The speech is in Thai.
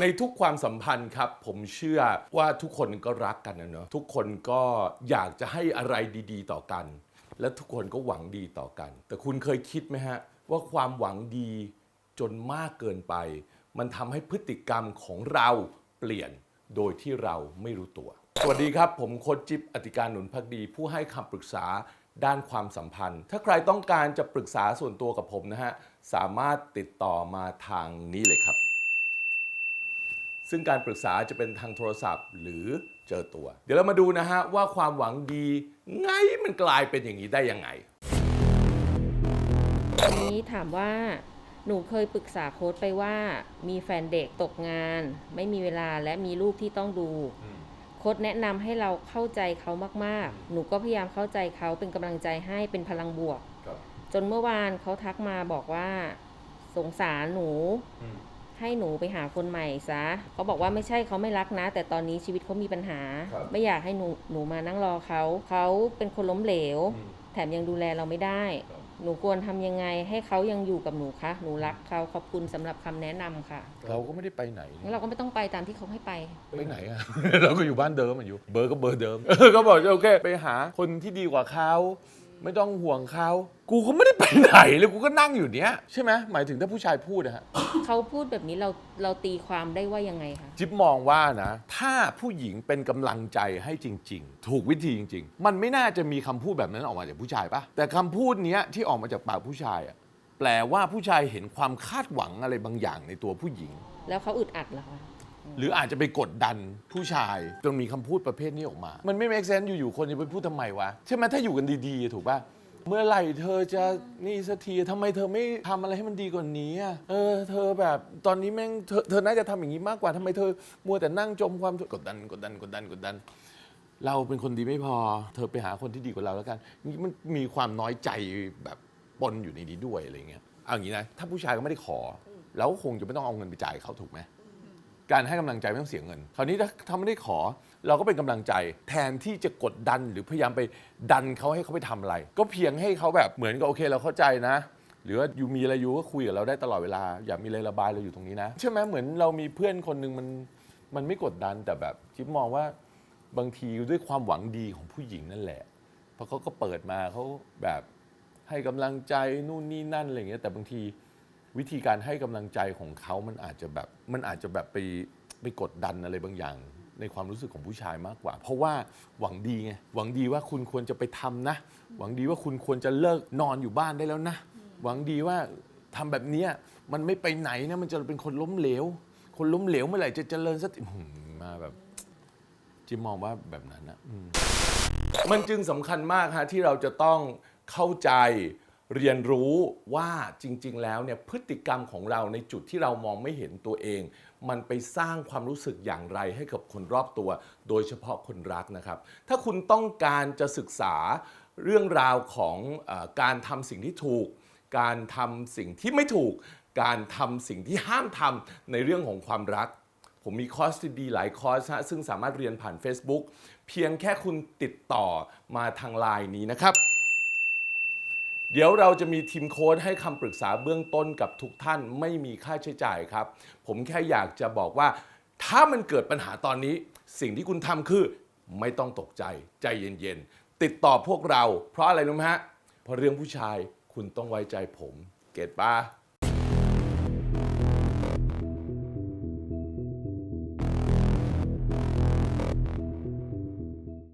ในทุกความสัมพันธ์ครับ ผมเชื่อว่าทุกคนก็รักกันนะเนอะทุกคนก็อยากจะให้อะไรดี ๆ ต่อกัน และทุกคนก็หวังดีต่อกัน แต่คุณเคยคิดไหมฮะ ว่าความหวังดีจนมากเกินไป มันทำให้พฤติกรรมของเราเปลี่ยนโดยที่เราไม่รู้ตัว สวัสดีครับ ผมโคชจิ๊บอติการหนุนพักดี ผู้ให้คำปรึกษาด้านความสัมพันธ์ ถ้าใครต้องการจะปรึกษาส่วนตัวกับผมนะฮะสามารถติดต่อมาทางนี้เลยครับ ซึ่งการปรึกษาจะเป็นทางโทรศัพท์ หรือเจอตัว เดี๋ยวเรามาดูนะฮะว่าความหวังดีไงมันกลายเป็นอย่างนี้ได้ยังไง อันนี้ถามว่าหนูเคยปรึกษาโค้ดไปว่า มีแฟนเด็กตกงาน ไม่มีเวลาและมีลูกที่ต้องดู โค้ดแนะนำให้เราเข้าใจเขามากๆ หนูก็พยายามเข้าใจเขาเป็นกำลังใจให้เป็นพลังบวก จนเมื่อวานเขาทักมาบอกว่า สงสารหนู ให้หนูไปหาคนใหม่ซะเขาบอกว่าไม่ใช่เขาไม่รักนะ แต่ตอนนี้ชีวิตเขามีปัญหา ครับไม่อยากให้หนูหนูมานั่งรอเขาเขาเป็นคนล้มเหลวแถมยังดูแลเราไม่ได้หนูควรทำยังไงให้เขายังอยู่กับหนูคะหนูรักเขาขอบคุณสำหรับคำแนะนำค่ะเราก็ไม่ได้ไปไหนงั้นเราก็ไม่ต้องไปตามที่เขาให้ไป ไปไหนอะ เราก็อยู่บ้านเดิมอะอยู่ เบอร์ก็เบอร์เดิม ก็บอกโอเคไปหาคนที่ดีกว่าเขา ไม่ต้องห่วงเขากูก็ไม่ได้ไปไหนเลยกูก็นั่งอยู่เนี้ยใช่ไหมหมายถึงถ้าผู้ชายพูดนะฮะเขาพูดแบบนี้เราเราตีความได้ว่ายังไงคะ จิ๊บมองว่านะ ถ้าผู้หญิงเป็นกำลังใจให้จริง ๆ ถูกวิธีจริง ๆ มันไม่น่าจะมีคำพูดแบบนั้นออกมาจากผู้ชายปะแต่คำพูดเนี้ยที่ออกมาจากปากผู้ชายอะแปลว่าผู้ชายเห็นความคาดหวังอะไรบางอย่างในตัวผู้หญิง แล้วเขาอึดอัดเหรอคะ หรืออาจจะไปกดดันผู้ชายจนมีคำพูดประเภทนี้ออกมา มันไม่ make sense อยู่ๆคนจะไปพูดทำไมวะ ใช่ไหมถ้าอยู่กันดีๆ ถูกป่ะ เมื่อไหร่เธอจะนี่สักทีทำไมเธอไม่ทำอะไรให้มันดีกว่านี้อะเออ เธอแบบตอนนี้แม่งเธอเธอน่าจะทำอย่างนี้มากกว่าทำไมเธอมัวแต่นั่งจมความกดดันกดดันกดดันกดดัน เราเป็นคนดีไม่พอ เธอไปหาคนที่ดีกว่าเราแล้วกันนี่มันมีความน้อยใจแบบปนอยู่ในนี้ด้วยอะไรเงี้ยเอาอย่างนี้นะถ้าผู้ชายก็ไม่ได้ขอแล้วคงจะไม่ต้องเอาเงินไปจ่ายเขาถูกไหม การให้กำลังใจไม่ต้องเสียเงิน คราวนี้ถ้าถ้าไม่ได้ขอ เราก็เป็นกำลังใจแทนที่จะกดดันหรือพยายามไปดันเขาให้เขาไปทำอะไร ก็เพียงให้เขาแบบเหมือนกับโอเคเราเข้าใจนะ หรือว่าอยู่มีอะไรอยู่ก็คุยกับเราได้ตลอดเวลา อยากมีอะไรระบายเราอยู่ตรงนี้นะใช่ไหมเหมือนเรามีเพื่อนคนหนึ่งมันมันไม่กดดันแต่แบบจิ๊บมองว่าบางทีด้วยความหวังดีของผู้หญิงนั่นแหละ เพราะเขาก็เปิดมาเขาแบบให้กำลังใจนู่นนี่นั่นอะไรอย่างเงี้ยแต่บางที วิธีการให้กำลังใจของเขามันอาจจะแบบมันอาจจะแบบไปไปกดดันอะไรบางอย่าง ในความรู้สึกของผู้ชายมากกว่า เพราะว่าหวังดีไงหวังดีว่าคุณควรจะไปทำนะ หวังดีว่าคุณควรจะเลิกนอนอยู่บ้านได้แล้วนะ หวังดีว่าทำแบบเนี้ยมันไม่ไปไหนนะมันจะเป็นคนล้มเหลว คนล้มเหลวเมื่อไหร่จะเจริญสักทีอื้อหือมาแบบจิมมองว่าแบบนั้นนะอืมมันจึงสำคัญมากฮะที่เราจะต้องเข้าใจ เรียนรู้ว่าจริง ๆ แล้วเนี่ยพฤติกรรมของเราในจุดที่เรามองไม่เห็นตัวเอง มันไปสร้างความรู้สึกอย่างไรให้กับคนรอบตัว โดยเฉพาะคนรักนะครับ ถ้าคุณต้องการจะศึกษาเรื่องราวของออการทำสิ่งที่ถูก การทำสิ่งที่ไม่ถูก การทำสิ่งที่ห้ามทำในเรื่องของความรัก ผมมีคอร์สดีๆหลายคอร์สฮะซึ่งสามารถเรียนผ่าน Facebook เพียงแค่คุณติดต่อมาทางไลน์นี้นะครับ เดี๋ยวเราจะมีทีมโค้ดให้คำปรึกษาเบื้องต้นกับทุกท่านไม่มีค่าใช้จ่ายครับ ผมแค่อยากจะบอกว่า ถ้ามันเกิดปัญหาตอนนี้ สิ่งที่คุณทำคือไม่ต้องตกใจใจเย็นๆ ติดต่อพวกเรา เพราะอะไรรู้ไหมฮะเพราะเรื่องผู้ชายคุณต้องไว้ใจผม เก็ตปะ